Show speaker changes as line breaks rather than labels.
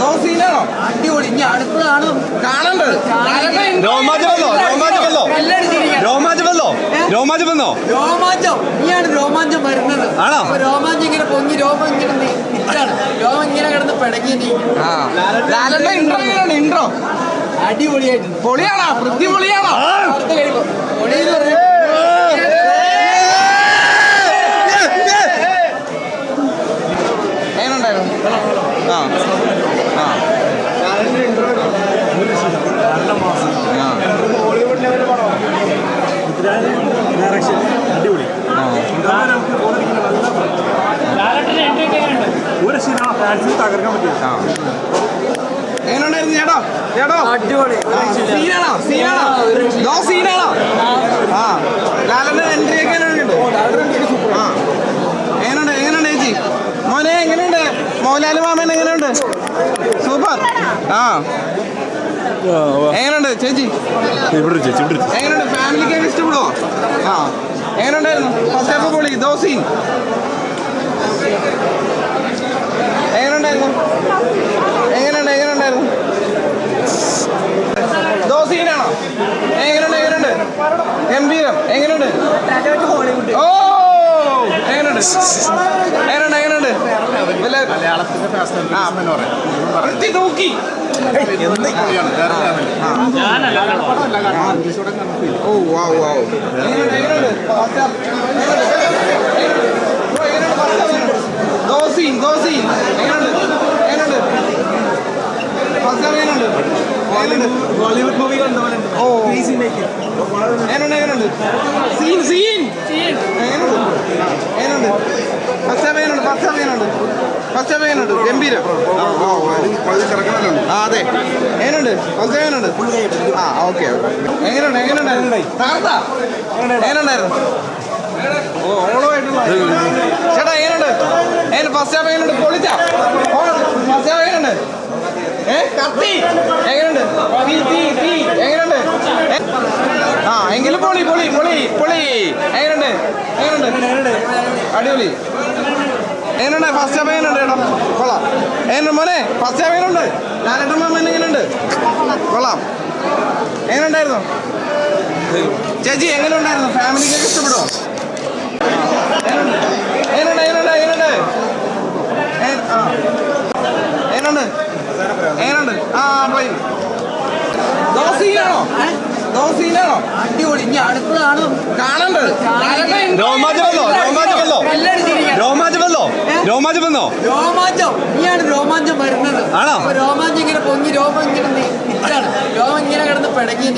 ദോസീനാണോ
അടിപൊളി. ഇനി അടുത്തത് കാണും
കാണണ്ടത്
രോമാഞ്ചം വന്നോ രോമാഞ്ചം വന്നോ രോമാഞ്ചം വന്നോ രോമാഞ്ചം വന്നോ
രോമാഞ്ചം. ഇനിയാണ് രോമാഞ്ചം വരുന്നത്.
ആണോ?
രോമാഞ്ചം ഇങ്ങനെ പൊങ്ങി രോമം ഇങ്ങനെ നി- നിൽക്കാണ് രോമം ഇങ്ങനെ കിടന്ന് പിടങ്ങി നീ.
ആ. ലാലന്റെ ഇൻട്രോ
അടിപൊളിയായിട്ടുണ്ട്
പൊളിയാണോ? വൃത്തി പൊളിയാണോ
അടുത്ത കഴിയുമ്പോ പൊളിയെന്ന്
എങ്ങനെയുണ്ടായിരുന്നു ആ. ആ.
അടിപൊളി
ആ.
ഒരു തകർക്കാൻ.
എങ്ങനെയുണ്ടായിരുന്നു ചേട്ടോ? ചേട്ടോ?
അടിപൊളി.
സീനാണോ സീനാണോ സീനാണോ ആ ലാലന്റെ എൻട്രി ഒക്കെ എങ്ങനെയുണ്ട് ആ എങ്ങനെയുണ്ട് എങ്ങനെയുണ്ട് ചേച്ചി മോനെ എങ്ങനെയുണ്ട് മോഹൻലാൽ മാമൻ എങ്ങനെയുണ്ട്? സൂപ്പർ. ആ. എങ്ങനെയുണ്ട് ചേച്ചി?
ഇവിടെ ചേച്ചി ഇവിടെ
എങ്ങനെയുണ്ട്? ഫാമിലിക്ക് ഇഷ്ടപ്പെടുവോ ആ. എങ്ങനെയുണ്ടായിരുന്നു? ഫസ്റ്റ് ഹാഫ് പൊളി. ദോസീൻ എങ്ങനെയുണ്ടായിരുന്നു? എങ്ങനെയുണ്ട്? എങ്ങനെയുണ്ടായിരുന്നു? ദോസീനാണോ? എങ്ങനെയുണ്ട്? എങ്ങനെയുണ്ട്? എം. എങ്ങനെയുണ്ട്? ഓ എങ്ങനെയുണ്ട്? എങ്ങനെയുണ്ട്?
മലയാളത്തിന്റെ ഫാസ്റ്റ്
തൂക്കി ഓ എങ്ങനെയുണ്ട് ഫസ്റ്റ് ഹാഫ് ബ്രോ എങ്ങനെയുണ്ട്? എങ്ങനെയുണ്ട്? ഫസ്റ്റ് എങ്ങനെയുണ്ട്?
ബോളിവുഡ് മൂവി കണ്ട പോലെ
ഓ. എങ്ങനെയുണ്ട് എങ്ങനെയുണ്ട്? സീൻ സീൻ എങ്ങനെയുണ്ട്? എങ്ങനെയുണ്ട്? ഫസ്റ്റ് എങ്ങനെയുണ്ട്? ഫസ്റ്റ് എങ്ങനെയുണ്ട്? ഫസ്റ്റ് എങ്ങനെയുണ്ട് ഗംഭീരം. ആ അതെ. എങ്ങനെയുണ്ട് ഫസ്റ്റ് എങ്ങനെയുണ്ട് ആ ഓക്കെ എങ്ങനെയുണ്ട് എങ്ങനെയുണ്ടായിരുന്നു എങ്ങനെയുണ്ടായിരുന്നു? ഓ ഓളമായിട്ടുള്ള ചേട്ടാ എങ്ങനെയുണ്ട്? എങ്ങനെ ഫസ്റ്റ് ഹാഫ് എങ്ങനെയുണ്ട്? പൊളിച്ചാ? ഫസ്റ്റ് ഹാഫ് എങ്ങനെയുണ്ട്? ഏ? കത്തി. എങ്ങനെയുണ്ട്? എങ്ങനെയുണ്ട്? ആ എങ്കിലും പൊളി പൊളി പൊളി പൊളി. എങ്ങനെയുണ്ട്? എങ്ങനെയുണ്ട്? അടിപൊളി. എങ്ങനെയുണ്ട്? ഫസ്റ്റ് ഹാഫ് എങ്ങനെയുണ്ട് ഏട്ടാ കൊള്ളാം. എങ്ങനെ മോനെ? ഫസ്റ്റ് ഹാഫ് എങ്ങനെയുണ്ട്? ലാലേട്ടൻ മാമൻ എങ്ങനെയുണ്ട്? കൊള്ളാം. എങ്ങനെയുണ്ടായിരുന്നു? ചേച്ചി എങ്ങനെ ഉണ്ടായിരുന്നു ഫാമിലിക്കൊക്കെ ഇഷ്ടപ്പെടുമോ എങ്ങനെയുണ്ട്? എങ്ങനെയുണ്ട്? എങ്ങനെയുണ്ട്. എങ്ങനെയുണ്ട്? ആ പോയി. ദോസീനാണോ ദോശയിലാണോ
അടിപൊളി. ഇനി അടുത്ത് കാണും
കാണണ്ടത് ലാലേട്ടൻ
രോമാഞ്ചം വന്നോ രോമാഞ്ചം വന്നോ
കല്ലടിച്ചിരിക്കുകയാണ്
രോമാഞ്ചം വന്നോ രോമാഞ്ചം വന്നോ?
രോമാഞ്ചം. ഇനിയാണ് രോമാഞ്ചം വരുന്നത്.
ആണോ?
രോമാഞ്ചം ഇങ്ങനെ പൊങ്ങി രോമം ഇങ്ങനെ രോമം ഇങ്ങനെ കിടന്ന് പിടങ്ങി